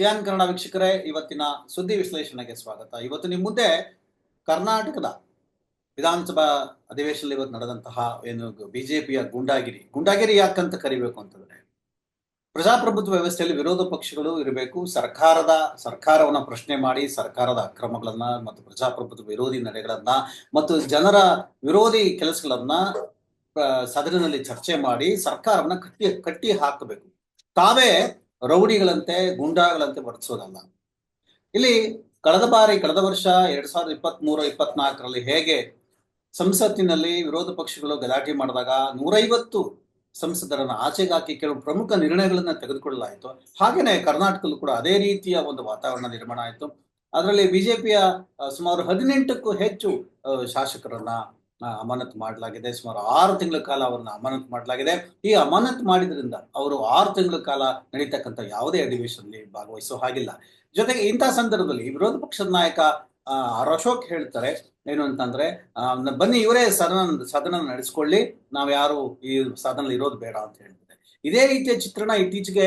Xi'an Kannada ವೀಕ್ಷಕರೇ, ಇವತ್ತಿನ ಸುದ್ದಿ ವಿಶ್ಲೇಷಣೆಗೆ ಸ್ವಾಗತ. ಇವತ್ತು ನಿಮ್ಮ ಮುಂದೆ ಕರ್ನಾಟಕದ ವಿಧಾನಸಭಾ ಅಧಿವೇಶನದಲ್ಲಿ ಇವತ್ತು ನಡೆದಂತಹ ಏನು ಬಿಜೆಪಿಯ ಗುಂಡಾಗಿರಿ. ಗುಂಡಾಗಿರಿ ಯಾಕಂತ ಕರಿಬೇಕು ಅಂತಂದ್ರೆ, ಪ್ರಜಾಪ್ರಭುತ್ವ ವ್ಯವಸ್ಥೆಯಲ್ಲಿ ವಿರೋಧ ಪಕ್ಷಗಳು ಇರಬೇಕು. ಸರ್ಕಾರದ, ಸರ್ಕಾರವನ್ನ ಪ್ರಶ್ನೆ ಮಾಡಿ, ಸರ್ಕಾರದ ಅಕ್ರಮಗಳನ್ನ ಮತ್ತು ಪ್ರಜಾಪ್ರಭುತ್ವ ವಿರೋಧಿ ನಡೆಗಳನ್ನ ಮತ್ತು ಜನರ ವಿರೋಧಿ ಕೆಲಸಗಳನ್ನ ಸದನದಲ್ಲಿ ಚರ್ಚೆ ಮಾಡಿ ಸರ್ಕಾರವನ್ನ ಕಟ್ಟಿ ಕಟ್ಟಿ ಹಾಕಬೇಕು. ತಾವೇ ರೌಡಿಗಳಂತೆ, ಗುಂಡಾಗಳಂತೆ ವರ್ತಿಸೋದಲ್ಲ. ಇಲ್ಲಿ ಕಳೆದ ಬಾರಿ, ಕಳೆದ ವರ್ಷ ಎರಡ್ ಸಾವಿರದ ಇಪ್ಪತ್ತ್ ಇಪ್ಪತ್ನಾಲ್ಕರಲ್ಲಿ ಹೇಗೆ ಸಂಸತ್ತಿನಲ್ಲಿ ವಿರೋಧ ಪಕ್ಷಗಳು ಗಲಾಟೆ ಮಾಡಿದಾಗ ನೂರೈವತ್ತು ಸಂಸದರನ್ನು ಆಚೆಗೆ ಹಾಕಿ ಕೆಲವು ಪ್ರಮುಖ ನಿರ್ಣಯಗಳನ್ನು ತೆಗೆದುಕೊಳ್ಳಲಾಯಿತು. ಹಾಗೇನೆ ಕರ್ನಾಟಕದಲ್ಲೂ ಕೂಡ ಅದೇ ರೀತಿಯ ಒಂದು ವಾತಾವರಣ ನಿರ್ಮಾಣ ಆಯಿತು. ಅದರಲ್ಲಿ ಬಿಜೆಪಿಯ ಸುಮಾರು ಹದಿನೆಂಟಕ್ಕೂ ಹೆಚ್ಚು ಶಾಸಕರನ್ನ ಅಮಾನತು ಮಾಡಲಾಗಿದೆ. ಸುಮಾರು ಆರು ತಿಂಗಳ ಕಾಲ ಅವರನ್ನ ಅಮಾನತ್ ಮಾಡಲಾಗಿದೆ. ಈ ಅಮಾನತ್ ಮಾಡಿದ್ರಿಂದ ಅವರು ಆರು ತಿಂಗಳ ಕಾಲ ನಡೀತಕ್ಕಂಥ ಯಾವುದೇ ಅಧಿವೇಶನದಲ್ಲಿ ಭಾಗವಹಿಸೋ ಹಾಗಿಲ್ಲ. ಜೊತೆಗೆ ಇಂತಹ ಸಂದರ್ಭದಲ್ಲಿ ವಿರೋಧ ಪಕ್ಷದ ನಾಯಕ ಆರ್ ಅಶೋಕ್ ಹೇಳ್ತಾರೆ ಏನು ಅಂತಂದ್ರೆ ಬನ್ನಿ ಇವರೇ ಸದನ ಸದನ ನಡೆಸ್ಕೊಳ್ಳಿ. ನಾವ್ ಯಾರು ಈ ಸದನ ಇರೋದು ಬೇಡ ಅಂತ ಹೇಳ್ತಾರೆ. ಇದೇ ರೀತಿಯ ಚಿತ್ರಣ ಇತ್ತೀಚೆಗೆ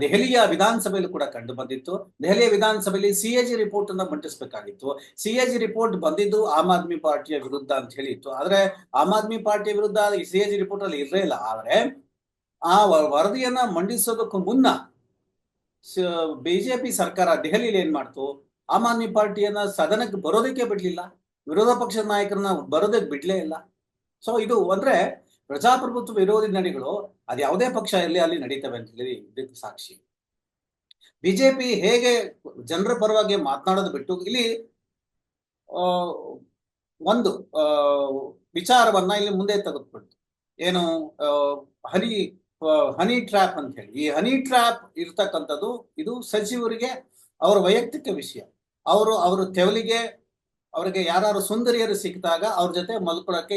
ದೆಹಲಿಯ ವಿಧಾನಸಭೆಯಲ್ಲಿ ಕೂಡ ಕಂಡು ಬಂದಿತ್ತು. ದೆಹಲಿಯ ವಿಧಾನಸಭೆಯಲ್ಲಿ ಸಿ ಎ ಜಿ ರಿಪೋರ್ಟ್ ಅನ್ನ ಮಂಡಿಸಬೇಕಾಗಿತ್ತು. ಸಿ ಎ ಜಿ ರಿಪೋರ್ಟ್ ಬಂದಿದ್ದು ಆಮ್ ಆದ್ಮಿ ಪಾರ್ಟಿಯ ವಿರುದ್ಧ ಅಂತ ಹೇಳಿತ್ತು. ಆದ್ರೆ ಆಮ್ ಆದ್ಮಿ ಪಾರ್ಟಿಯ ವಿರುದ್ಧ ಸಿ ಎ ಜಿ ರಿಪೋರ್ಟ್ ಅಲ್ಲಿ ಇರಲೇ ಇಲ್ಲ. ಆದ್ರೆ ಆ ವರದಿಯನ್ನ ಮಂಡಿಸೋದಕ್ಕೂ ಮುನ್ನ ಬಿಜೆಪಿ ಸರ್ಕಾರ ದೆಹಲಿಯಲ್ಲಿ ಏನ್ ಮಾಡ್ತು? ಆಮ್ ಆದ್ಮಿ ಪಾರ್ಟಿಯನ್ನ ಸದನಕ್ಕೆ ಬರೋದಕ್ಕೆ ಬಿಡ್ಲಿಲ್ಲ. ವಿರೋಧ ಪಕ್ಷದ ನಾಯಕರನ್ನ ಬರೋದಕ್ಕೆ ಬಿಡ್ಲೇ ಇಲ್ಲ. ಸೊ ಇದು ಅಂದ್ರೆ ಪ್ರಜಾಪ್ರಭುತ್ವ ವಿರೋಧಿ ನಡೆಗಳು ಅದು ಯಾವುದೇ ಪಕ್ಷ ಇರಲಿ, ಅಲ್ಲಿ ನಡೀತವೆ ಅಂತ ಹೇಳಿ ಇದಕ್ಕೆ ಸಾಕ್ಷಿ. ಬಿಜೆಪಿ ಹೇಗೆ ಜನರ ಪರವಾಗಿ ಮಾತನಾಡೋದು ಬಿಟ್ಟು ಇಲ್ಲಿ ಒಂದು ವಿಚಾರವನ್ನ ಇಲ್ಲಿ ಮುಂದೆ ತೆಗೆದುಕೊಂಡು ಏನು ಹನಿ ಹನಿ ಟ್ರ್ಯಾಪ್ ಅಂತ ಹೇಳಿ. ಈ ಹನಿ ಟ್ರ್ಯಾಪ್ ಇರ್ತಕ್ಕಂಥದ್ದು ಇದು ಸಚಿವರಿಗೆ ಅವರ ವೈಯಕ್ತಿಕ ವಿಷಯ. ಅವರು ಅವರು ತೆವಲಿಗೆ ಅವರಿಗೆ ಯಾರು ಸುಂದರಿಯರು ಸಿಕ್ಕಿದಾಗ ಅವ್ರ ಜೊತೆ ಮಲ್ಕೊಳಕ್ಕೆ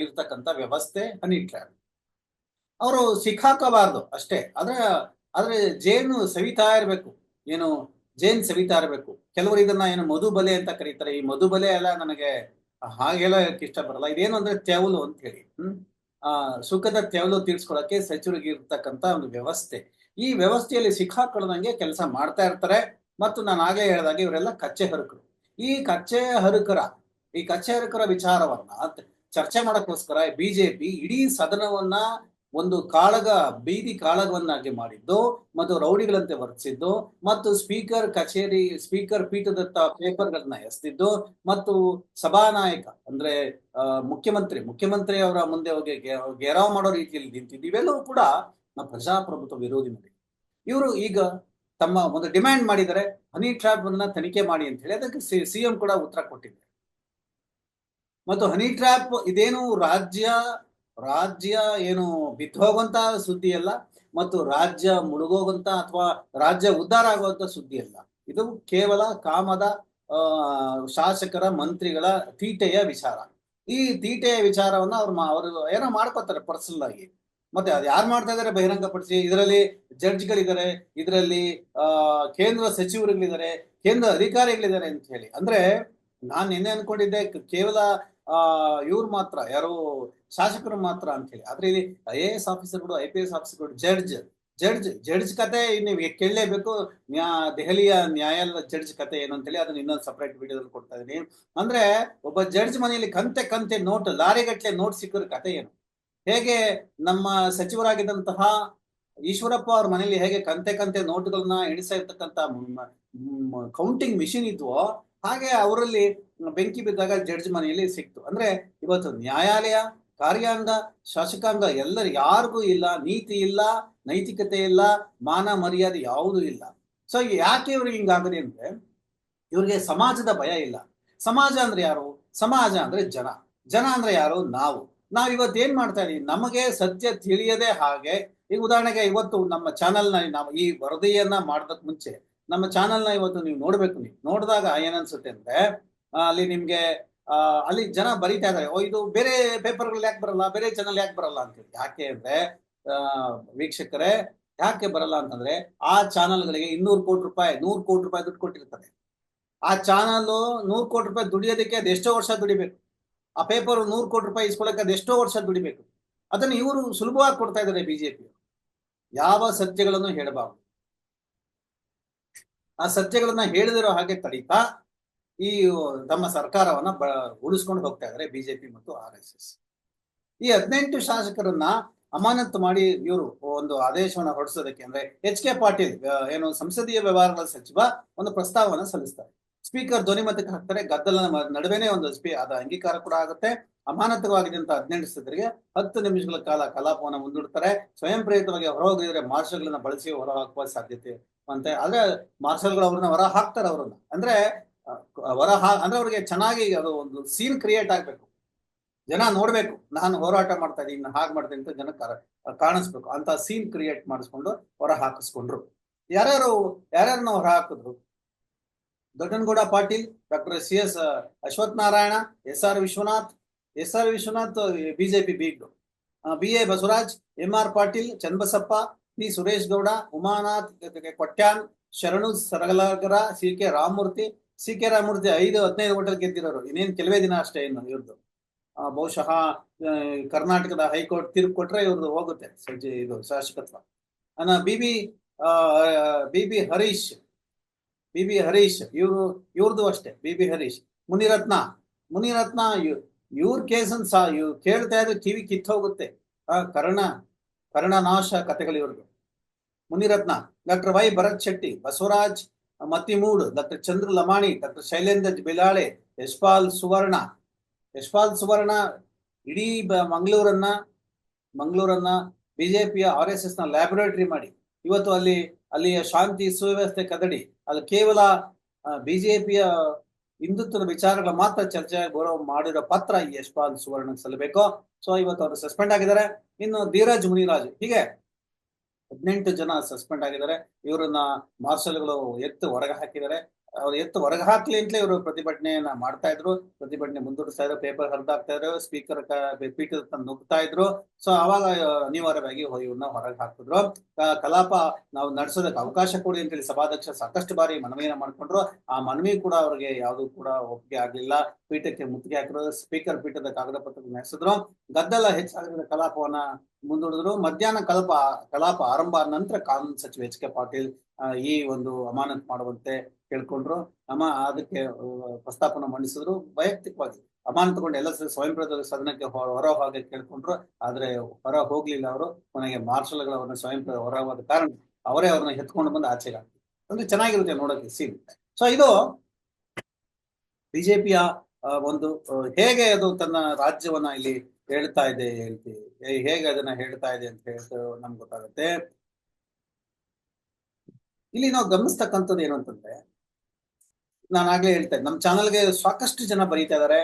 ಇರ್ತಕ್ಕಂತ ವ್ಯವಸ್ಥೆ ಹನಿ ಟ್ರ್ಯಾಪ್ ಅವರು ಸಿಕ್ಕಾಕಬಾರ್ದು ಅಷ್ಟೇ. ಆದ್ರೆ ಆದ್ರೆ ಜೇನು ಸವಿತಾ ಇರ್ಬೇಕು. ಏನು, ಜೇನ್ ಸವಿತಾ ಇರ್ಬೇಕು. ಕೆಲವರು ಇದನ್ನ ಏನು ಮಧುಬಲೆ ಅಂತ ಕರೀತಾರೆ. ಈ ಮಧುಬಲೆ ಎಲ್ಲ ನನಗೆ ಹಾಗೆಲ್ಲ ಇಷ್ಟ ಬರಲ್ಲ. ಇದೇನು ಅಂದ್ರೆ ತೆವಲು ಅಂತ ಹೇಳಿ. ಹ್ಮ್? ಆ, ಸುಖದ ತೆವಲು ತೀರ್ಸ್ಕೊಳಕ್ಕೆ ಸಚಿವರಿಗೆ ಇರ್ತಕ್ಕಂತ ಒಂದು ವ್ಯವಸ್ಥೆ. ಈ ವ್ಯವಸ್ಥೆಯಲ್ಲಿ ಸಿಕ್ಕಾಕೊಳ್ಳದಂಗೆ ಕೆಲಸ ಮಾಡ್ತಾ ಇರ್ತಾರೆ. ಮತ್ತು ನಾನು ಆಗಲೇ ಹೇಳಿದಾಗೆ ಇವರೆಲ್ಲ ಕಚ್ಚೆ ಹರುಕರು. ಈ ಕಚ್ಚೆ ಹರಕರ, ಈ ಕಚ್ಚೆ ಹರಕರ ವಿಚಾರವನ್ನ ಚರ್ಚೆ ಮಾಡಕ್ಕೋಸ್ಕರ ಬಿಜೆಪಿ ಇಡೀ ಸದನವನ್ನ ಒಂದು ಕಾಳಗ, ಬೀದಿ ಕಾಳಗವನ್ನಾಗಿ ಮಾಡಿದ್ದು ಮತ್ತು ರೌಡಿಗಳಂತೆ ವರ್ತಿಸಿದ್ದು ಮತ್ತು ಸ್ಪೀಕರ್ ಕಚೇರಿ, ಸ್ಪೀಕರ್ ಪೀಠದತ್ತ ಪೇಪರ್ಗಳನ್ನ ಎಸ್ತಿದ್ದು ಮತ್ತು ಸಭಾನಾಯಕ ಅಂದ್ರೆ ಮುಖ್ಯಮಂತ್ರಿ ಮುಖ್ಯಮಂತ್ರಿ ಅವರ ಮುಂದೆ ಹೋಗಿ ಗೆರಾವ್ ಮಾಡೋ ರೀತಿಯಲ್ಲಿ ನಿಂತಿದ್ದು ಇವೆಲ್ಲವೂ ಕೂಡ ಪ್ರಜಾಪ್ರಭುತ್ವ ವಿರೋಧಿ ಮಾಡಿ ಇವರು ಈಗ ತಮ್ಮ ಒಂದು ಡಿಮ್ಯಾಂಡ್ ಮಾಡಿದರೆ ಹನಿ ಟ್ರ್ಯಾಪ್ ಅನ್ನ ತನಿಖೆ ಮಾಡಿ ಅಂತ ಹೇಳಿ ಅದಕ್ಕೆ ಸಿ ಎಂ ಕೂಡ ಉತ್ತರ ಕೊಟ್ಟಿದ್ದಾರೆ. ಮತ್ತು ಹನಿ ಟ್ರ್ಯಾಪ್ ಇದೇನು ರಾಜ್ಯ ರಾಜ್ಯ ಏನು ಬಿದ್ದೋಗುವಂತ ಸುದ್ದಿ ಅಲ್ಲ, ಮತ್ತು ರಾಜ್ಯ ಮುಳುಗೋಗುವಂತ ಅಥವಾ ರಾಜ್ಯ ಉದ್ಧಾರ ಆಗುವಂತ ಸುದ್ದಿ ಅಲ್ಲ. ಇದು ಕೇವಲ ಕಾಮದ ಶಾಸಕರ, ಮಂತ್ರಿಗಳ ತೀಟೆಯ ವಿಚಾರ. ಈ ತೀಟೆಯ ವಿಚಾರವನ್ನ ಅವ್ರು ಅವರು ಏನೋ ಮಾಡ್ಕೋತಾರೆ ಪರ್ಸನಲ್ ಆಗಿ. ಮತ್ತೆ ಅದು ಯಾರು ಮಾಡ್ತಾ ಇದಾರೆ ಬಹಿರಂಗಪಡಿಸಿ, ಇದರಲ್ಲಿ ಜಡ್ಜ್ಗಳಿದ್ದಾರೆ, ಇದರಲ್ಲಿ, ಆ, ಕೇಂದ್ರ ಸಚಿವರುಗಳಿದ್ದಾರೆ, ಕೇಂದ್ರ ಅಧಿಕಾರಿಗಳಿದ್ದಾರೆ ಅಂತ ಹೇಳಿ. ಅಂದ್ರೆ ನಾನ್ ನಿನ್ನೆ ಅನ್ಕೊಂಡಿದ್ದೆ ಕೇವಲ, ಆ, ಇವ್ರು ಮಾತ್ರ, ಯಾರು ಶಾಸಕರು ಮಾತ್ರ ಅಂತ ಹೇಳಿ. ಆದ್ರೆ ಇಲ್ಲಿ ಐ ಎ ಎಸ್ ಆಫೀಸರ್ಗಳು ಐ ಪಿ ಎಸ್ ಆಫೀಸರ್ಗಳು ಜಡ್ಜ್ ಜಡ್ಜ್ ಜಡ್ಜ್ ಕತೆ ನೀವು ಕೇಳಲೇಬೇಕು. ನ್ಯಾ, ದೆಹಲಿಯ ನ್ಯಾಯಾಲಯದ ಜಡ್ಜ್ ಕತೆ ಏನು ಅಂತೇಳಿ ಅದನ್ನ ಇನ್ನೊಂದು ಸಪ್ರೇಟ್ ವಿಡಿಯೋದಲ್ಲಿ ಕೊಡ್ತಾ ಇದ್ದೀನಿ ಅಂದ್ರೆ ಒಬ್ಬ ಜಡ್ಜ್ ಮನೆಯಲ್ಲಿ ಕಂತೆ ಕಂತೆ, ನೋಟ್, ಲಾರಿಗಟ್ಲೆ ನೋಟ್ ಸಿಕ್ಕಿರೋ ಕತೆ ಏನು? ಹೇಗೆ ನಮ್ಮ ಸಚಿವರಾಗಿದ್ದಂತಹ ಈಶ್ವರಪ್ಪ ಅವ್ರ ಮನೆಯಲ್ಲಿ ಹೇಗೆ ಕಂತೆ ಕಂತೆ ನೋಟುಗಳನ್ನ ಎಣಿಸ್ತಾ ಇರ್ತಕ್ಕಂತ ಕೌಂಟಿಂಗ್ ಮಿಷಿನ್ ಇದ್ವೋ, ಹಾಗೆ ಅವರಲ್ಲಿ ಬೆಂಕಿ ಬಿದ್ದಾಗ ಜಡ್ಜ್ ಮನೆಯಲ್ಲಿ ಸಿಕ್ತು. ಅಂದ್ರೆ ಇವತ್ತು ನ್ಯಾಯಾಲಯ, ಕಾರ್ಯಾಂಗ, ಶಾಸಕಾಂಗ ಎಲ್ಲರೂ ಯಾರಿಗೂ ಇಲ್ಲ, ನೀತಿ ಇಲ್ಲ, ನೈತಿಕತೆ ಇಲ್ಲ, ಮಾನ ಮರ್ಯಾದೆ ಯಾವುದೂ ಇಲ್ಲ. ಸೊ ಯಾಕೆ ಇವ್ರಿಗೆ ಹಿಂಗಾಗದೆ ಅಂದ್ರೆ, ಇವ್ರಿಗೆ ಸಮಾಜದ ಭಯ ಇಲ್ಲ. ಸಮಾಜ ಅಂದ್ರೆ ಯಾರು? ಸಮಾಜ ಅಂದ್ರೆ ಜನ. ಜನ ಅಂದ್ರೆ ಯಾರು? ನಾವು. ನಾವ್ ಇವತ್ತು ಏನ್ ಮಾಡ್ತಾ ಇದೀವಿ? ನಮಗೆ ಸತ್ಯ ತಿಳಿಯದೆ ಹಾಗೆ ಈಗ ಉದಾಹರಣೆಗೆ ಇವತ್ತು ನಮ್ಮ ಚಾನೆಲ್ನ ನಾವು ಈ ವರದಿಯನ್ನ ಮಾಡೋದಕ್ಕೆ ಮುಂಚೆ, ನಮ್ಮ ಚಾನೆಲ್ನ ಇವತ್ತು ನೀವು ನೋಡ್ಬೇಕು ನೀವು. ನೋಡಿದಾಗ ಏನನ್ಸುತ್ತೆ ಅಂದ್ರೆ ಅಲ್ಲಿ ನಿಮ್ಗೆ ಅಲ್ಲಿ ಜನ ಬರೀತಾ ಇದ್ದಾರೆ. ಓ, ಇದು ಬೇರೆ ಪೇಪರ್ಗಳು ಯಾಕೆ ಬರಲ್ಲ? ಬೇರೆ ಚಾನಲ್ ಯಾಕೆ ಬರಲ್ಲ ಅಂತ ಯಾಕೆ ಅಂದ್ರೆ ವೀಕ್ಷಕರೇ, ಯಾಕೆ ಬರಲ್ಲ ಅಂತಂದ್ರೆ, ಆ ಚಾನಲ್ಗಳಿಗೆ ಇನ್ನೂರು ಕೋಟಿ ರೂಪಾಯಿ, ನೂರು ಕೋಟಿ ರೂಪಾಯಿ ದುಡ್ಡು ಕೊಟ್ಟಿರ್ತಾರೆ. ಆ ಚಾನಲ್ ನೂರು ಕೋಟಿ ರೂಪಾಯಿ ದುಡಿಯೋದಕ್ಕೆ ಎಷ್ಟೋ ವರ್ಷ ದುಡಿಬೇಕು. ಆ ಪೇಪರ್ ನೂರು ಕೋಟಿ ರೂಪಾಯಿ ಇಸ್ಕೊಳಕ್ಕೆ ಅದೆಷ್ಟೋ ವರ್ಷ ದುಡಿಬೇಕು. ಅದನ್ನು ಇವರು ಸುಲಭವಾಗಿ ಕೊಡ್ತಾ ಇದ್ದಾರೆ ಬಿಜೆಪಿ ಯಾವ ಸತ್ಯಗಳನ್ನು ಹೇಳಬಾರದು. ಆ ಸತ್ಯಗಳನ್ನ ಹೇಳದಿರೋ ಹಾಗೆ ತಡೀತಾ ಈ ತಮ್ಮ ಸರ್ಕಾರವನ್ನ ಬ ಉಳಿಸ್ಕೊಂಡು ಹೋಗ್ತಾ ಇದ್ದಾರೆ ಬಿಜೆಪಿ ಮತ್ತು ಆರ್ ಎಸ್ ಎಸ್ ಈ ಹದಿನೆಂಟು ಶಾಸಕರನ್ನ ಅಮಾನತು ಮಾಡಿ ಇವರು ಒಂದು ಆದೇಶವನ್ನ ಹೊರಡಿಸೋದಕ್ಕೆ ಅಂದ್ರೆ ಎಚ್ ಕೆ ಪಾಟೀಲ್ ಏನು ಸಂಸದೀಯ ವ್ಯವಹಾರಗಳ ಸಚಿವ ಒಂದು ಪ್ರಸ್ತಾವವನ್ನು ಸಲ್ಲಿಸ್ತಾರೆ. ಸ್ಪೀಕರ್ ಧ್ವನಿ ಮತಕ್ಕೆ ಹಾಕ್ತಾರೆ ಗದ್ದಲ ನಡುವೆನೆ ಒಂದು ಸ್ಪೀ ಅದ ಅಂಗೀಕಾರ ಕೂಡ ಆಗುತ್ತೆ. ಅಮಾನತವಾಗಿದ್ದಂತ ಹದಿನೆಂಟು ಸದಸ್ಯರಿಗೆ ಹತ್ತು ನಿಮಿಷಗಳ ಕಾಲ ಕಲಾಪವನ್ನು ಮುಂದೂಡ್ತಾರೆ. ಸ್ವಯಂ ಪ್ರೇರಿತವಾಗಿ ಹೊರ ಹೋಗಿದ್ರೆ ಮಾರ್ಷಲ್ಗಳನ್ನ ಬಳಸಿ ಹೊರ ಹಾಕುವ ಸಾಧ್ಯತೆ ಅಂತೆ. ಆದ್ರೆ ಮಾರ್ಷಲ್ಗಳು ಅವ್ರನ್ನ ಹೊರ ಹಾಕ್ತಾರೆ ಅವ್ರನ್ನ. ಅಂದ್ರೆ ಹೊರ ಹಾ, ಅಂದ್ರೆ ಅವ್ರಿಗೆ ಚೆನ್ನಾಗಿ ಅದು ಒಂದು ಸೀನ್ ಕ್ರಿಯೇಟ್ ಆಗ್ಬೇಕು. ಜನ ನೋಡ್ಬೇಕು, ನಾನು ಹೋರಾಟ ಮಾಡ್ತಾ ಇದ್ದೀನಿ ಹಾಗೆ ಮಾಡ್ತೀನಿ ಅಂತ ಜನ ಕಾಣಿಸ್ಬೇಕು. ಅಂತ ಸೀನ್ ಕ್ರಿಯೇಟ್ ಮಾಡಿಸ್ಕೊಂಡು ಹೊರ ಹಾಕಿಸ್ಕೊಂಡ್ರು. ಯಾರ್ಯಾರು, ಯಾರ್ಯಾರನ್ನ ಹೊರ ಹಾಕಿದ್ರು? Doddanagouda Patil, doctor C S Ashwath Narayan S R Vishwanath, S R Vishwanath BJP ಬೀಗ್ B A Basavaraj, M R Patil, Channabasappa, P Suresh Gowda, Umanath Kotian, Sharanu Saragalagara C K Ramamurthy, C K Ramamurthy ಐದು, ಹದಿನೈದು hotel ಗೆದ್ದಿರೋರು. ಇನ್ನೇನು ಕೆಲವೇ ದಿನ ಅಷ್ಟೇ ಇನ್ನು ಇವ್ರದ್ದು ಬಹುಶಃ ಕರ್ನಾಟಕದ ಹೈಕೋರ್ಟ್ ತೀರ್ಪು ಕೊಟ್ರೆ ಇವ್ರದ್ದು ಹೋಗುತ್ತೆ. ಸಜ್ಜೆ ಇದು ಶಾಸಕತ್ವ B B Harish B B Harish, ಇವರು ಇವ್ರದ್ದು ಅಷ್ಟೇ, ಬಿ ಬಿ ಹರೀಶ್. ಮುನಿರತ್ನ ಮುನಿರತ್ನ ಇವ್- ಇವ್ರ ಕೇಸನ್ ಸಹ ಇವ್ ಕೇಳ್ತಾ ಇದ್ರೆ ಕಿವಿ ಕಿತ್ತೋಗುತ್ತೆ ಆ, ಕರ್ಣ ಕರ್ಣನಾಶ ಕಥೆಗಳು ಇವ್ರದ್ದು Munirathna, doctor Y Bharath Shetty, Basavaraj Mattimud, doctor Chandra Lamani, doctor Shailendra Bilale, Yashpal Suvarna. Yashpal Suvarna ಇಡೀ ಮಂಗಳೂರನ್ನ ಮಂಗಳೂರನ್ನ ಬಿಜೆಪಿಯ ಆರ್ ಎಸ್ ಎಸ್ನ ಲ್ಯಾಬೊರೇಟರಿ ಮಾಡಿ. ಇವತ್ತು ಅಲ್ಲಿ ಅಲ್ಲಿಯ ಶಾಂತಿ ಸುವ್ಯವಸ್ಥೆ ಕದಡಿ. ಅದು ಕೇವಲ ಬಿಜೆಪಿಯ ಹಿಂದುತ್ವದ ವಿಚಾರಗಳ ಮಾತ್ರ ಚರ್ಚೆ ಗೌರವ ಮಾಡಿರೋ ಪತ್ರ ಯಶ್ಪಾಲ್ ಸುವರ್ಣ ಸಲ್ಲಬೇಕು ಸೊ ಇವತ್ತು ಅವರು ಸಸ್ಪೆಂಡ್ ಆಗಿದ್ದಾರೆ. ಇನ್ನು ಧೀರಜ್ ಮುನಿರಾಜ್, ಹೀಗೆ ಹದಿನೆಂಟು ಜನ ಸಸ್ಪೆಂಡ್ ಆಗಿದ್ದಾರೆ. ಇವರನ್ನ ಮಾರ್ಷಲ್ಗಳು ಎತ್ತು ಹೊರಗೆ ಹಾಕಿದ್ದಾರೆ. ಅವ್ರು ಎತ್ತು ಹೊರಗೆ ಹಾಕ್ಲಿ ಅಂತಲೇ ಇವರು ಪ್ರತಿಭಟನೆಯನ್ನ ಮಾಡ್ತಾ ಇದ್ರು. ಪ್ರತಿಭಟನೆ ಮುಂದೂಡಿಸ್ತಾ ಇದ್ರು ಪೇಪರ್ ಹರಿದಾಕ್ತಾ ಇದ್ರು ಸ್ಪೀಕರ್ ಪೀಠದ ನುಗ್ತಾ ಇದ್ರು. ಸೊ ಅವಾಗ ಅನಿವಾರ್ಯವಾಗಿ ಇವ್ರನ್ನ ಹೊರಗೆ ಹಾಕಿದ್ರು ಕಲಾಪ ನಾವು ನಡೆಸೋದಕ್ಕೆ ಅವಕಾಶ ಕೊಡಿ ಅಂತೇಳಿ ಸಭಾಧ್ಯಕ್ಷ ಸಾಕಷ್ಟು ಬಾರಿ ಮನವಿಯನ್ನ ಮಾಡ್ಕೊಂಡ್ರು. ಆ ಮನವಿ ಕೂಡ ಅವ್ರಿಗೆ ಯಾವುದು ಕೂಡ ಒಪ್ಪಿಗೆ ಆಗ್ಲಿಲ್ಲ. ಪೀಠಕ್ಕೆ ಮುತ್ತಿಗೆ ಹಾಕಿದ್ರು ಸ್ಪೀಕರ್ ಪೀಠದ ಕಾಗದ ಪತ್ರ ನಡೆಸಿದ್ರು ಗದ್ದಲ ಹೆಚ್ಚಾಗಿದ್ರೆ ಕಲಾಪವನ್ನ ಮುಂದೂಡಿದ್ರು. ಮಧ್ಯಾಹ್ನ ಕಲಾಪ ಕಲಾಪ ಆರಂಭ ನಂತರ ಕಾನೂನು ಸಚಿವ ಎಚ್ ಕೆ ಪಾಟೀಲ್ ಈ ಒಂದು ಅಮಾನತ್ ಮಾಡುವಂತೆ ಕೇಳ್ಕೊಂಡ್ರು. ನಮ್ಮ ಅದಕ್ಕೆ ಪ್ರಸ್ತಾಪನ ಮಂಡಿಸಿದ್ರು. ವೈಯಕ್ತಿಕವಾಗಿ ಅಮಾನತುಗೊಂಡು ಎಲ್ಲ ಸ್ವಯಂ ಪ್ರೇರಿತ ಸದನಕ್ಕೆ ಹೊರ ಹೋಗಿ ಕೇಳ್ಕೊಂಡ್ರು. ಆದ್ರೆ ಹೊರ ಹೋಗ್ಲಿಲ್ಲ ಅವರು. ಕೊನೆಗೆ ಮಾರ್ಷಲ್ಗಳು ಅವ್ರನ್ನ ಸ್ವಯಂ ಹೊರ ಹೋದ ಕಾರಣ ಅವರೇ ಅವ್ರನ್ನ ಎತ್ಕೊಂಡು ಬಂದು ಆಚೆಗೆ ಅಂದ್ರೆ ಚೆನ್ನಾಗಿರುತ್ತೆ ನೋಡೋಕೆ ಸೀನ್ ಸೊ ಇದು ಬಿಜೆಪಿಯ ಒಂದು ಹೇಗೆ ಅದು ತನ್ನ ರಾಜ್ಯವನ್ನ ಇಲ್ಲಿ ಹೇಳ್ತಾ ಇದೆ ಹೇಳ್ತಿ ಹೇಗೆ ಅದನ್ನ ಹೇಳ್ತಾ ಇದೆ ಅಂತ ಹೇಳ್ತಾ ನಮ್ಗೆ ಗೊತ್ತಾಗುತ್ತೆ. ಇಲ್ಲಿ ನಾವು ಗಮನಿಸ್ತಕ್ಕಂಥದ್ದು ಏನು ಅಂತಂದ್ರೆ, ನಾನು ಆಗ್ಲೇ ಹೇಳ್ತಾ ನಮ್ಮ ಚಾನಲ್ಗೆ ಸಾಕಷ್ಟು ಜನ ಬರೀತಾ ಇದಾರೆ.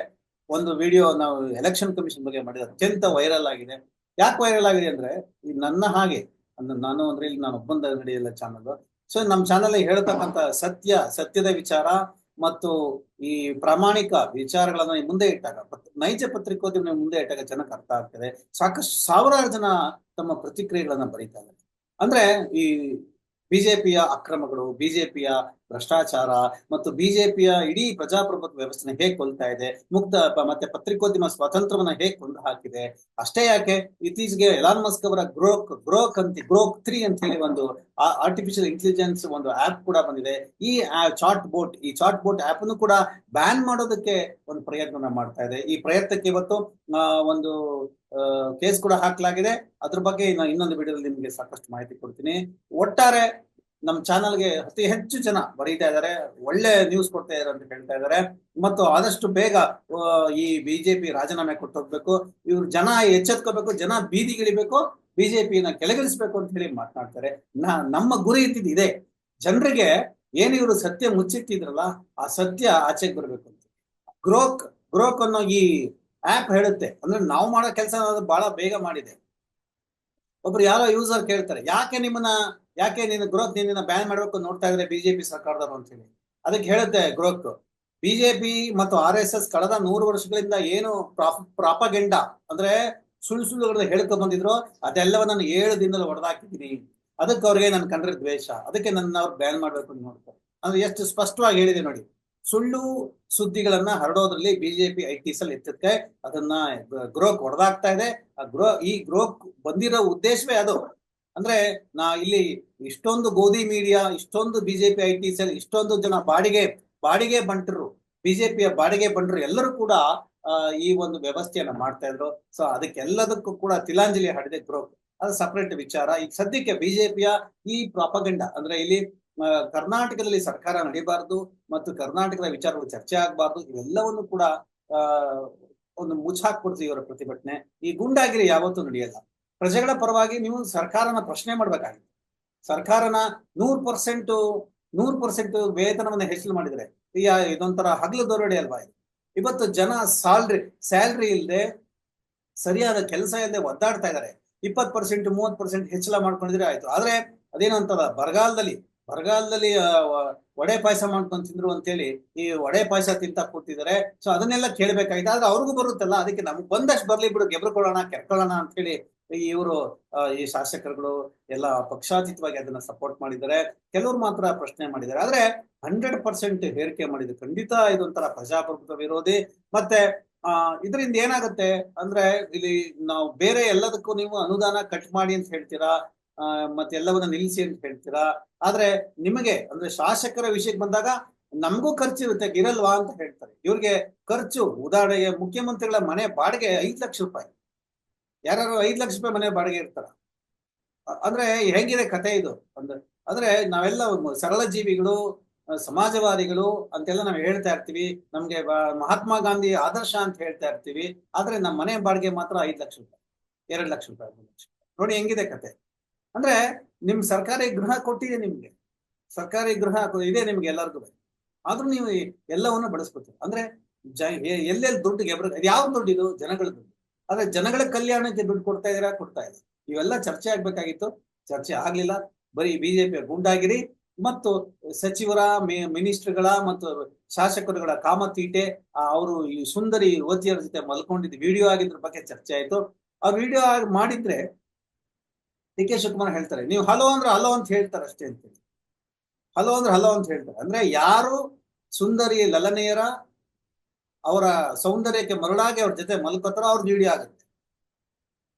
ಒಂದು ವಿಡಿಯೋ ನಾವು ಎಲೆಕ್ಷನ್ ಕಮಿಷನ್ ಬಗ್ಗೆ ಮಾಡಿದ ಅತ್ಯಂತ ವೈರಲ್ ಆಗಿದೆ. ಯಾಕೆ ವೈರಲ್ ಆಗಿದೆ ಅಂದ್ರೆ, ಈ ನನ್ನ ಹಾಗೆ ಅಂದ್ರೆ ನಾನು ಅಂದ್ರೆ ಇಲ್ಲಿ ನಾನು ಒಬ್ಬಂದ ನಡೆಯಲ್ಲ ಚಾನಲ್ ಸೊ ನಮ್ಮ ಚಾನಲ್ ಹೇಳ್ತಕ್ಕಂಥ ಸತ್ಯ, ಸತ್ಯದ ವಿಚಾರ ಮತ್ತು ಈ ಪ್ರಾಮಾಣಿಕ ವಿಚಾರಗಳನ್ನ ಮುಂದೆ ಇಟ್ಟಾಗ ನೈಜ ಪತ್ರಿಕೋದ್ಯಮ ಮುಂದೆ ಇಟ್ಟಾಗ ಜನಕ್ಕೆ ಅರ್ಥ ಆಗ್ತದೆ. ಸಾಕಷ್ಟು ಸಾವಿರಾರು ಜನ ತಮ್ಮ ಪ್ರತಿಕ್ರಿಯೆಗಳನ್ನ ಬರೀತಾ ಇದ್ದಾರೆ ಅಂದ್ರೆ ಈ ಬಿಜೆಪಿಯ ಅಕ್ರಮಗಳು, ಬಿಜೆಪಿಯ ಭ್ರಷ್ಟಾಚಾರ ಮತ್ತು ಬಿಜೆಪಿಯ ಇಡೀ ಪ್ರಜಾಪ್ರಭುತ್ವ ವ್ಯವಸ್ಥೆನ ಹೇಗೆ ಕೊಲ್ತಾ ಇದೆ, ಮುಕ್ತ ಮತ್ತೆ ಪತ್ರಿಕೋದ್ಯಮ ಸ್ವಾತಂತ್ರ್ಯವನ್ನ ಹೇಗೆ ಕೊಂದು ಹಾಕಿದೆ, ಅಷ್ಟೇ ಯಾಕೆ ಇತ್ತೀಚೆಗೆ ಎಲಾನ್ ಮಸ್ಕ್ ಅವರ ಗ್ರೋಕ್ ಗ್ರೋಕ್ ಅಂತ ಗ್ರೋಕ್ ತ್ರೀ ಅಂತ ಹೇಳಿ ಒಂದು ಆರ್ಟಿಫಿಷಿಯಲ್ ಇಂಟೆಲಿಜೆನ್ಸ್ ಒಂದು ಆಪ್ ಕೂಡ ಬಂದಿದೆ. ಈ ಚಾಟ್ ಬೋಟ್ ಈ ಚಾಟ್ ಬೋಟ್ ಆಪ್ ಅನ್ನು ಕೂಡ ಬ್ಯಾನ್ ಮಾಡೋದಕ್ಕೆ ಒಂದು ಪ್ರಯತ್ನ ಮಾಡ್ತಾ ಇದೆ. ಈ ಪ್ರಯತ್ನಕ್ಕೆ ಇವತ್ತು ಒಂದು ಕೇಸ್ ಕೂಡ ಹಾಕಲಾಗಿದೆ. ಅದ್ರ ಬಗ್ಗೆ ನಾನು ಇನ್ನೊಂದು ವಿಡಿಯೋದಲ್ಲಿ ನಿಮಗೆ ಸಾಕಷ್ಟು ಮಾಹಿತಿ ಕೊಡ್ತೀನಿ. ಒಟ್ಟಾರೆ ನಮ್ಮ ಚಾನಲ್ಗೆ ಅತಿ ಹೆಚ್ಚು ಜನ ಬರೀತಾ ಇದ್ದಾರೆ, ಒಳ್ಳೆ ನ್ಯೂಸ್ ಕೊಡ್ತಾ ಇದ್ದಾರೆ ಅಂತ ಹೇಳ್ತಾ ಇದ್ದಾರೆ. ಮತ್ತು ಆದಷ್ಟು ಬೇಗ ಈ ಬಿಜೆಪಿ ರಾಜೀನಾಮೆ ಕೊಟ್ಟು ಹೋಗ್ಬೇಕು. ಇವ್ರು ಜನ ಎಚ್ಚೆತ್ಕೋಬೇಕು, ಜನ ಬೀದಿಗಿಳಿಬೇಕು ಬಿಜೆಪಿನ ಕೆಳಗಿಳಿಸ್ಬೇಕು ಅಂತ ಹೇಳಿ ಮಾತನಾಡ್ತಾರೆ. ನಮ್ಮ ಗುರಿ ಇದ್ದಿದ್ದು ಇದೆ. ಜನರಿಗೆ ಇವರು ಸತ್ಯ ಮುಚ್ಚಿಟ್ಟಿದ್ರಲ್ಲ, ಆ ಸತ್ಯ ಆಚೆಗೆ ಬರ್ಬೇಕು ಅಂತ. ಗ್ರೋಕ್ ಗ್ರೋಕ್ ಅನ್ನೋ ಈ ಆಪ್ ಹೇಳುತ್ತೆ. ಅಂದ್ರೆ ನಾವು ಮಾಡೋ ಕೆಲಸ ಬಹಳ ಬೇಗ ಮಾಡಿದೆ. ಒಬ್ರು ಯಾರೋ ಯೂಸರ್ ಕೇಳ್ತಾರೆ. ಯಾಕೆ ನಿಮ್ಮನ್ನ, ಯಾಕೆ ನೀನು ಗ್ರೋತ್ ನಿನ್ನ ಬ್ಯಾನ್ ಮಾಡಬೇಕು ನೋಡ್ತಾ ಇದ್ರೆ ಬಿಜೆಪಿ ಸರ್ಕಾರದವರು ಅಂತ ಹೇಳಿ ಅದಕ್ಕೆ ಹೇಳುತ್ತೆ ಗ್ರೋತ್ ಬಿಜೆಪಿ ಮತ್ತು ಆರ್ ಎಸ್ ಎಸ್ ಕಳೆದ ನೂರು ವರ್ಷಗಳಿಂದ ಏನು ಪ್ರಾಪಗೆಂಡ ಅಂದ್ರೆ ಸುಳ್ಳು ಸುಳ್ಳುಗಳನ್ನ ಹೇಳ್ಕೊ ಬಂದಿದ್ರು, ಅದೆಲ್ಲವನ್ನ ನಾನು ಏಳು ದಿನದಲ್ಲಿ ಹೊಡೆದಾಕಿದ್ದೀನಿ ಅದಕ್ಕೆ ಅವ್ರಿಗೆ ನನ್ ಕಂಡ್ರೆ ದ್ವೇಷ. ಅದಕ್ಕೆ ನನ್ನ ಅವ್ರು ಬ್ಯಾನ್ ಮಾಡ್ಬೇಕು ಅಂತ ನೋಡ್ತಾರೆ. ಅಂದ್ರೆ ಎಷ್ಟು ಸ್ಪಷ್ಟವಾಗಿ ಹೇಳಿದೆ ನೋಡಿ. ಸುಳ್ಳು ಸುದ್ದಿಗಳನ್ನ ಹರಡೋದ್ರಲ್ಲಿ ಬಿಜೆಪಿ ಐ ಟಿ ಸಲ್ ಅದನ್ನ ಗ್ರೋಕ್ ಹೊಡೆದಾಗ್ತಾ ಇದೆ. ಆ ಗ್ರೋ ಈ ಗ್ರೋಕ್ ಬಂದಿರೋ ಉದ್ದೇಶವೇ ಅದು. ಅಂದ್ರೆ ನಾ ಇಲ್ಲಿ ಇಷ್ಟೊಂದು ಗೋಧಿ ಮೀಡಿಯಾ ಇಷ್ಟೊಂದು ಬಿಜೆಪಿ ಐ ಟಿ ಇಷ್ಟೊಂದು ಜನ ಬಾಡಿಗೆ ಬಾಡಿಗೆ ಬಂಟರು ಬಿಜೆಪಿಯ ಬಾಡಿಗೆ ಬಂಟರು ಎಲ್ಲರೂ ಕೂಡ ಈ ಒಂದು ವ್ಯವಸ್ಥೆಯನ್ನ ಮಾಡ್ತಾ ಇದ್ರು. ಸೊ ಅದಕ್ಕೆಲ್ಲದಕ್ಕೂ ಕೂಡ ತಿಲಾಂಜಲಿ ಹಾಡಿದೆ ಗ್ರೋಕ್ ಅದು ಸಪರೇಟ್ ವಿಚಾರ. ಈಗ ಸದ್ಯಕ್ಕೆ ಬಿಜೆಪಿಯ ಈ ಪ್ರಾಪಗಂಡ ಅಂದ್ರೆ ಇಲ್ಲಿ ಕರ್ನಾಟಕದಲ್ಲಿ ಸರ್ಕಾರ ನಡೀಬಾರ್ದು ಮತ್ತು ಕರ್ನಾಟಕದ ವಿಚಾರಗಳು ಚರ್ಚೆ ಆಗಬಾರ್ದು, ಇವೆಲ್ಲವನ್ನು ಕೂಡ, ಆ, ಒಂದು ಮುಚ್ಚಾಕ್ಬಿಡ್ತು ಇವರ ಪ್ರತಿಭಟನೆ. ಈ ಗುಂಡಾಗಿರಿ ಯಾವತ್ತೂ ನಡೆಯಲ್ಲ. ಪ್ರಜೆಗಳ ಪರವಾಗಿ ನೀವು ಸರ್ಕಾರನ ಪ್ರಶ್ನೆ ಮಾಡ್ಬೇಕಾಗಿತ್ತು. ಸರ್ಕಾರನ ನೂರ್ ಪರ್ಸೆಂಟ್ ನೂರ್ ಪರ್ಸೆಂಟ್ ವೇತನವನ್ನ ಹೆಚ್ಚಲು ಮಾಡಿದ್ರೆ ಈಗ ಇದೊಂಥರ ಹಗಲು ದೊರಡೆ ಅಲ್ವಾ ಇದು? ಇವತ್ತು ಜನ ಸಾಲ್ರಿ, ಸ್ಯಾಲ್ರಿ ಇಲ್ಲದೆ ಸರಿಯಾದ ಕೆಲಸ ಇಲ್ಲದೆ ಒದ್ದಾಡ್ತಾ ಇದ್ದಾರೆ ಇಪ್ಪತ್ ಪರ್ಸೆಂಟ್ ಮೂವತ್ ಪರ್ಸೆಂಟ್ ಹೆಚ್ಚಳ ಮಾಡ್ಕೊಂಡಿದ್ರೆ ಆಯ್ತು. ಆದ್ರೆ ಅದೇನೋ ಅಂತಲ್ಲ ಬರಗಾಲದಲ್ಲಿ ಬರಗಾಲದಲ್ಲಿ ವಡೆ ಪಾಯಸ ಮಾಡ್ಕೊಂಡು ತಿಂದ್ರು ಅಂತೇಳಿ ಈ ವಡೆ ಪಾಯಸ ತಿಂತಾ ಕೂತಿದ್ದಾರೆ ಸೊ ಅದನ್ನೆಲ್ಲ ಕೇಳ್ಬೇಕಾಯ್ತು ಆದ್ರೆ ಅವ್ರಿಗೂ ಬರುತ್ತಲ್ಲ. ಅದಕ್ಕೆ ನಮ್ಗೆ ಬಂದಷ್ಟು ಬರ್ಲಿ ಬಿಡು ಗೆಬ್ರಕೊಳ್ಳೋಣ ಕೆರ್ಕೊಳ್ಳೋಣ ಅಂತ ಹೇಳಿ ಇವರು ಈ ಶಾಸಕರುಗಳು ಎಲ್ಲ ಪಕ್ಷಾತೀತವಾಗಿ ಅದನ್ನ ಸಪೋರ್ಟ್ ಮಾಡಿದ್ದಾರೆ. ಕೆಲವರು ಮಾತ್ರ ಪ್ರಶ್ನೆ ಮಾಡಿದ್ದಾರೆ. ಆದ್ರೆ ಹಂಡ್ರೆಡ್ ಪರ್ಸೆಂಟ್ ಹೇರಿಕೆ ಮಾಡಿದ್ರು ಖಂಡಿತ ಇದೊಂಥರ ಪ್ರಜಾಪ್ರಭುತ್ವ ವಿರೋಧಿ. ಮತ್ತೆ, ಆ, ಇದರಿಂದ ಏನಾಗುತ್ತೆ ಅಂದ್ರೆ ಇಲ್ಲಿ ನಾವು ಬೇರೆ ಎಲ್ಲದಕ್ಕೂ ನೀವು ಅನುದಾನ ಕಟ್ ಮಾಡಿ ಅಂತ ಹೇಳ್ತೀರಾ? ಆ, ಮತ್ತೆ ಎಲ್ಲವನ್ನ ನಿಲ್ಲಿಸಿ ಅಂತ ಹೇಳ್ತೀರಾ? ಆದ್ರೆ ನಿಮಗೆ ಅಂದ್ರೆ ಶಾಸಕರ ವಿಷಯಕ್ಕೆ ಬಂದಾಗ ನಮಗೂ ಖರ್ಚು ಇರುತ್ತೆ ಇರಲ್ವಾ ಅಂತ ಹೇಳ್ತಾರೆ. ಇವ್ರಿಗೆ ಖರ್ಚು ಉದಾಹರಣೆಗೆ ಮುಖ್ಯಮಂತ್ರಿಗಳ ಮನೆ ಬಾಡಿಗೆ ಐದ್ ಲಕ್ಷ ರೂಪಾಯಿ. ಯಾರು ಐದ್ ಲಕ್ಷ ರೂಪಾಯಿ ಮನೆ ಬಾಡಿಗೆ ಇರ್ತಾರ? ಅಂದ್ರೆ ಹೆಂಗಿದೆ ಕತೆ ಇದು? ಅಂದ್ರೆ ಅಂದ್ರೆ ನಾವೆಲ್ಲ ಸರಳ ಜೀವಿಗಳು ಸಮಾಜವಾದಿಗಳು ಅಂತೆಲ್ಲ ನಾವು ಹೇಳ್ತಾ ಇರ್ತೀವಿ. ನಮ್ಗೆ ಮಹಾತ್ಮ ಗಾಂಧಿ ಆದರ್ಶ ಅಂತ ಹೇಳ್ತಾ ಇರ್ತೀವಿ. ಆದ್ರೆ ನಮ್ಮ ಮನೆ ಬಾಡಿಗೆ ಮಾತ್ರ ಐದ್ ಲಕ್ಷ ರೂಪಾಯಿ ಎರಡ್ ಲಕ್ಷ ರೂಪಾಯಿ ಲಕ್ಷ. ನೋಡಿ ಹೆಂಗಿದೆ ಕತೆ. ಅಂದ್ರೆ ನಿಮ್ ಸರ್ಕಾರಿ ಗೃಹ ಕೊಟ್ಟಿದೆ ನಿಮ್ಗೆ. ಸರ್ಕಾರಿ ಗೃಹ ಇದೆ ನಿಮ್ಗೆ ಎಲ್ಲರಿಗೂ. ಆದ್ರೂ ನೀವು ಎಲ್ಲವನ್ನೂ ಬಳಸ್ಕೊತೀರಿ. ಅಂದ್ರೆ ಜ ಎಲ್ಲೆಲ್ಲಿ ದುಡ್ಡು ಗೆಬ್ರ ಯಾವ ದುಡ್ಡು ಇದು? ಜನಗಳ ದುಡ್ಡು. ಆದ್ರೆ ಜನಗಳ ಕಲ್ಯಾಣಕ್ಕೆ ದುಡ್ಡು ಕೊಡ್ತಾ ಇದೀರಾ ಕೊಡ್ತಾ ಇದೆ ಇವೆಲ್ಲ ಚರ್ಚೆ ಆಗ್ಬೇಕಾಗಿತ್ತು. ಚರ್ಚೆ ಆಗ್ಲಿಲ್ಲ. ಬರೀ ಬಿಜೆಪಿಯ ಗುಂಡಾಗಿರಿ ಮತ್ತು ಸಚಿವರ ಮಿನಿಸ್ಟ್ರುಗಳ ಮತ್ತು ಶಾಸಕರುಗಳ ಕಾಮತೀಟೆ ಅವರು ಈ ಸುಂದರಿ ಯುವತಿಯರ ಜೊತೆ ಮಲ್ಕೊಂಡಿದ್ದ ವಿಡಿಯೋ ಆಗಿದ್ರ ಬಗ್ಗೆ ಚರ್ಚೆ ಆಯ್ತು. ಆ ವಿಡಿಯೋ ಮಾಡಿದ್ರೆ ಡಿ ಕೆ ಶಿವಕುಮಾರ್ ಹೇಳ್ತಾರೆ. ನೀವು ಹಲೋ ಅಂದ್ರೆ ಹಲೋ ಅಂತ ಹೇಳ್ತಾರೆ ಅಷ್ಟೇ ಅಂತೇಳಿ. ಹಲೋ ಅಂದ್ರೆ ಹಲೋ ಅಂತ ಹೇಳ್ತಾರೆ. ಅಂದ್ರೆ ಯಾರು ಸುಂದರಿ ಲಲನೆಯರ ಅವರ ಸೌಂದರ್ಯಕ್ಕೆ ಮರಳಾಗಿ ಅವ್ರ ಜೊತೆ ಮಲ್ಕೋತಾರೋ ಅವ್ರ ವಿಡಿಯೋ ಆಗುತ್ತೆ.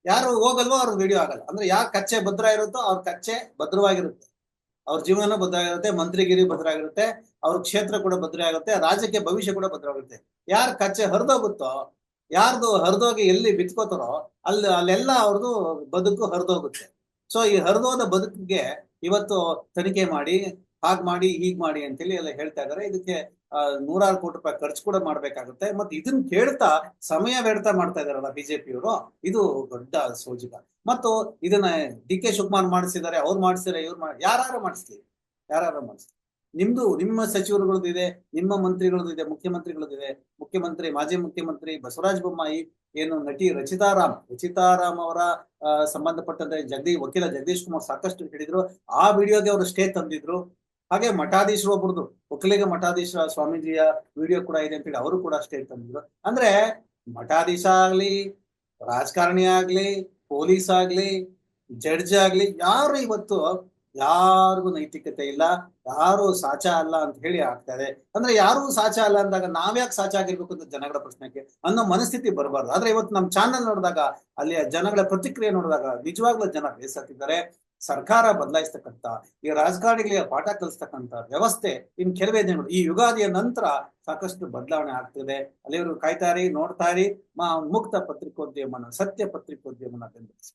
ಯಾರು ಹೋಗಲ್ವೋ ಅವ್ರ ವಿಡಿಯೋ ಆಗಲ್ಲ. ಅಂದ್ರೆ ಯಾರು ಕಚ್ಚೆ ಭದ್ರ ಇರುತ್ತೋ ಅವ್ರ ಕಚ್ಚೆ ಭದ್ರವಾಗಿರುತ್ತೆ. ಅವ್ರ ಜೀವನ ಭದ್ರವಾಗಿರುತ್ತೆ, ಮಂತ್ರಿಗಿರಿ ಭದ್ರವಾಗಿರುತ್ತೆ, ಅವ್ರ ಕ್ಷೇತ್ರ ಕೂಡ ಭದ್ರ ಆಗುತ್ತೆ ರಾಜ್ಯಕ್ಕೆ ಭವಿಷ್ಯ ಕೂಡ ಭದ್ರವಾಗುತ್ತೆ ಯಾರು ಕಚ್ಚೆ ಹರಿದೋಗುತ್ತೋ, ಯಾರ್ದು ಹರಿದೋಗಿ ಎಲ್ಲಿ ಬಿತ್ಕೋತಾರೋ, ಅಲ್ಲಿ ಅಲ್ಲೆಲ್ಲ ಅವ್ರದ್ದು ಬದುಕು ಹರಿದೋಗುತ್ತೆ. ಸೊ ಈ ಹರಿದೋದ ಬದುಕಿಗೆ ಇವತ್ತು ತನಿಖೆ ಮಾಡಿ, ಹಾಗ್ ಮಾಡಿ, ಹೀಗ್ ಮಾಡಿ ಅಂತೇಳಿ ಎಲ್ಲ ಹೇಳ್ತಾ ಇದಾರೆ ಇದಕ್ಕೆ ನೂರಾರು ಕೋಟಿ ರೂಪಾಯಿ ಖರ್ಚು ಕೂಡ ಮಾಡ್ಬೇಕಾಗುತ್ತೆ. ಮತ್ತೆ ಇದನ್ನ ಕೇಳ್ತಾ ಸಮಯ ವ್ಯರ್ಥ ಮಾಡ್ತಾ ಇದಾರಲ್ಲ ಬಿಜೆಪಿಯವರು, ಇದು ದೊಡ್ಡ ಸೋಜಿಗ. ಮತ್ತು ಇದನ್ನ ಡಿ ಕೆ ಶಿವಕುಮಾರ್ ಮಾಡಿಸಿದ್ದಾರೆ, ಅವ್ರು ಮಾಡ್ಸಿದಾರೆ ಇವ್ರು ಮಾಡಿ ಯಾರು ಮಾಡಿಸ್ಲಿ ಯಾರು ಮಾಡಿಸ್ಲಿ. ನಿಮ್ದು, ನಿಮ್ಮ ಸಚಿವರುಗಳದ್ದು ಇದೆ, ನಿಮ್ಮ ಮಂತ್ರಿಗಳದ್ದು ಇದೆ, ಮುಖ್ಯಮಂತ್ರಿಗಳದ್ದು ಇದೆ, ಮುಖ್ಯಮಂತ್ರಿ, ಮಾಜಿ ಮುಖ್ಯಮಂತ್ರಿ ಬಸವರಾಜ ಬೊಮ್ಮಾಯಿ, ಏನು ನಟಿ ರಚಿತಾರಾಮ್ ರಚಿತಾರಾಮ್ ಅವರ ಸಂಬಂಧಪಟ್ಟಂತೆ ಜಗದೀ, ವಕೀಲ ಜಗದೀಶ್ ಕುಮಾರ್ ಸಾಕಷ್ಟು ಹೇಳಿದ್ರು. ಆ ವಿಡಿಯೋಗೆ ಅವರು ಸ್ಟೇ ತಂದಿದ್ರು. ಹಾಗೆ ಮಠಾಧೀಶರು ಒಬ್ಬರದು ಒಕ್ಕಲಿಗ ಮಠಾಧೀಶ ಸ್ವಾಮೀಜಿಯ ವಿಡಿಯೋ ಕೂಡ ಇದೆ ಅಂತೇಳಿ ಅವರು ಕೂಡ ಸ್ಟೇ ತಂದಿದ್ರು. ಅಂದ್ರೆ ಮಠಾಧೀಶ ಆಗ್ಲಿ, ರಾಜಕಾರಣಿ ಆಗ್ಲಿ, ಪೊಲೀಸ್ ಆಗ್ಲಿ, ಜಡ್ಜ್ ಆಗ್ಲಿ, ಯಾರು ಇವತ್ತು ಯಾರಿಗೂ ನೈತಿಕತೆ ಇಲ್ಲ, ಯಾರು ಸಾಚ ಅಲ್ಲ ಅಂತ ಹೇಳಿ ಆಗ್ತಾರೆ ಅಂದ್ರೆ ಯಾರು ಸಾಚ ಅಲ್ಲ ಅಂದಾಗ ನಾವ್ಯಾಕೆ ಸಾಚ ಆಗಿರ್ಬೇಕು ಅಂತ ಜನಗಳ ಪ್ರಶ್ನೆಗೆ ಅನ್ನೋ ಮನಸ್ಥಿತಿ ಬರಬಾರ್ದು. ಆದ್ರೆ ಇವತ್ತು ನಮ್ಮ ಚಾನಲ್ ನೋಡಿದಾಗ, ಅಲ್ಲಿಯ ಜನಗಳ ಪ್ರತಿಕ್ರಿಯೆ ನೋಡಿದಾಗ ನಿಜವಾಗ್ಲೂ ಜನ ಬೇಸತ್ತಿದ್ದಾರೆ. ಸರ್ಕಾರ ಬದಲಾಯಿಸ್ತಕ್ಕಂತ ಈ ರಾಜಕಾರಣಿಗಳಿಗೆ ಪಾಠ ಕಲಿಸ್ತಕ್ಕಂತ ವ್ಯವಸ್ಥೆ ಇನ್ ಕೆಲವೇ ದಿನಗಳು. ಈ ಯುಗಾದಿಯ ನಂತರ ಸಾಕಷ್ಟು ಬದಲಾವಣೆ ಆಗ್ತಿದೆ. ಅಲ್ಲಿವರು ಕಾಯ್ತಾರಿ ನೋಡ್ತಾರಿ ಮಾ ಮುಕ್ತ ಪತ್ರಿಕೋದ್ಯಮನ, ಸತ್ಯ ಪತ್ರಿಕೋದ್ಯಮನ ಬೆಂಬಲಿಸಿ.